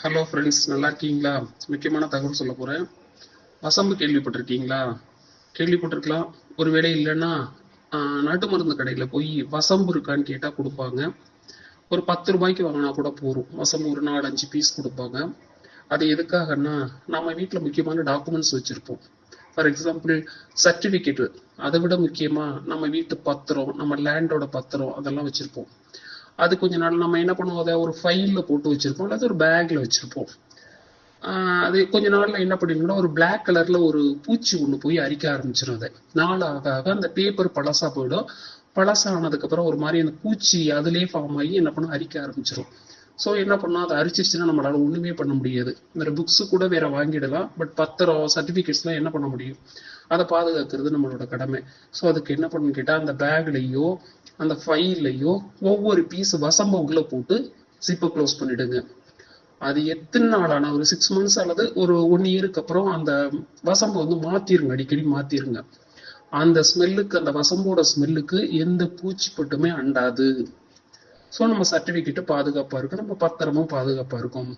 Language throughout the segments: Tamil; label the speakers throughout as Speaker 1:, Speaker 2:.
Speaker 1: ஹலோ ஃப்ரெண்ட்ஸ் நல்லா இருக்கீங்களா முக்கியமான தகவல் சொல்ல போகிறேன் வசம்பு கேள்விப்பட்டிருக்கீங்களா? கேள்விப்பட்டிருக்கலாம். ஒருவேளை இல்லைன்னா நாட்டு மருந்து கடையில் போய் வசம்பு இருக்கான்னு கேட்டால் கொடுப்பாங்க. ஒரு பத்து ரூபாய்க்கு வாங்கினா கூட போதும். வசம்பு ஒரு நாலு அஞ்சு பீஸ் கொடுப்பாங்க. அது எதுக்காகன்னா நம்ம வீட்டில் முக்கியமான டாக்குமெண்ட்ஸ் வச்சுருப்போம். ஃபார் எக்ஸாம்பிள் சர்டிஃபிகேட்டு அதை விட முக்கியமாக நம்ம வீட்டு பத்திரம் நம்ம லேண்டோட பத்திரம் அதெல்லாம் வச்சுருப்போம். அது கொஞ்ச நாள் நம்ம என்ன பண்ணுவோம்? அதை ஒரு ஃபைலில் போட்டு வச்சுருப்போம். அல்லது ஒரு பேக்கில் வச்சுருப்போம். அது கொஞ்ச நாள்ல என்ன பண்ணிருந்தோம்னா ஒரு பிளாக் கலர்ல ஒரு பூச்சி ஒண்ணு போய் அரிக்க ஆரம்பிச்சிடும் அதை. நாள் ஆக ஆக அந்த பேப்பர் பழசா போயிடும். பழசானதுக்கு அப்புறம் ஒரு மாதிரி அந்த பூச்சி அதுலேயே ஃபார்ம் ஆகி என்ன பண்ணும்? அரிக்க ஆரம்பிச்சிடும் ஸோ என்ன பண்ணோம் அதை அரிச்சிருச்சுன்னா நம்மளால ஒன்றுமே பண்ண முடியாது. இந்த புக்ஸு கூட வேற வாங்கிடலாம். பட் பத்திரம் சர்டிஃபிகேட்ஸ்லாம் என்ன பண்ண முடியும்? அதை பாதுகாக்கிறது நம்மளோட கடமை. ஸோ அதுக்கு என்ன பண்ணணும்னு கேட்டால் அந்த பேக்லையோ அந்த ஃபைல்லையோ ஒவ்வொரு பீஸ் வசம்ப உள்ள போட்டு சிப்பை க்ளோஸ் பண்ணிடுங்க. அது எத்தனை நாள் ஆனால் ஒரு சிக்ஸ் மந்த்ஸ் அல்லது ஒரு ஒன் இயருக்கு அப்புறம் அந்த வசம்பை வந்து மாற்றிருங்க அடிக்கடி மாற்றிருங்க அந்த ஸ்மெல்லுக்கு அந்த வசம்போட ஸ்மெல்லுக்கு எந்த பூச்சி பட்டுமே அண்டாது. ஸோ நம்ம சர்டிஃபிகேட்டு பாதுகாப்பா இருக்கும். நம்ம பத்திரமும் பாதுகாப்பா இருக்கும்.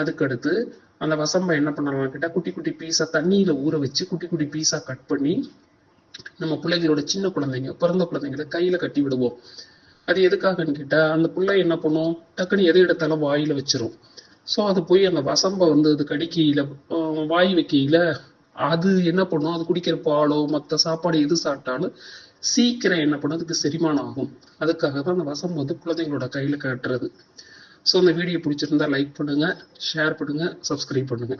Speaker 1: அதுக்கடுத்து அந்த வசம்பை என்ன பண்ணலாம் கேட்டால் குட்டி குட்டி பீஸா தண்ணியில ஊற வச்சு குட்டி குட்டி பீஸா கட் பண்ணி நம்ம பிள்ளைங்களோட சின்ன குழந்தைங்க பிறந்த குழந்தைங்களை கையில கட்டி விடுவோம். அது எதுக்காகன்னு கேட்டா அந்த பிள்ளை என்ன பண்ணும்? டக்குன்னு எதை எடுத்தாலும் வாயில வச்சிரும். ஸோ அது போய் அந்த வசம்பை வந்து அது கடிக்கையில வாய் வைக்கையில அது என்ன பண்ணும்? அது குடிக்கிற பாலோ மற்ற சாப்பாடு எது சாப்பிட்டாலும் சீக்கிரம் என்ன பண்ணும்? அதுக்கு செரிமானம் ஆகும். அதுக்காக தான் அந்த வசம் வந்து குழந்தைங்களோட கையில கட்டுறது. ஸோ இந்த வீடியோ பிடிச்சிருந்தா லைக் பண்ணுங்க ஷேர் பண்ணுங்க சப்ஸ்கிரைப் பண்ணுங்க.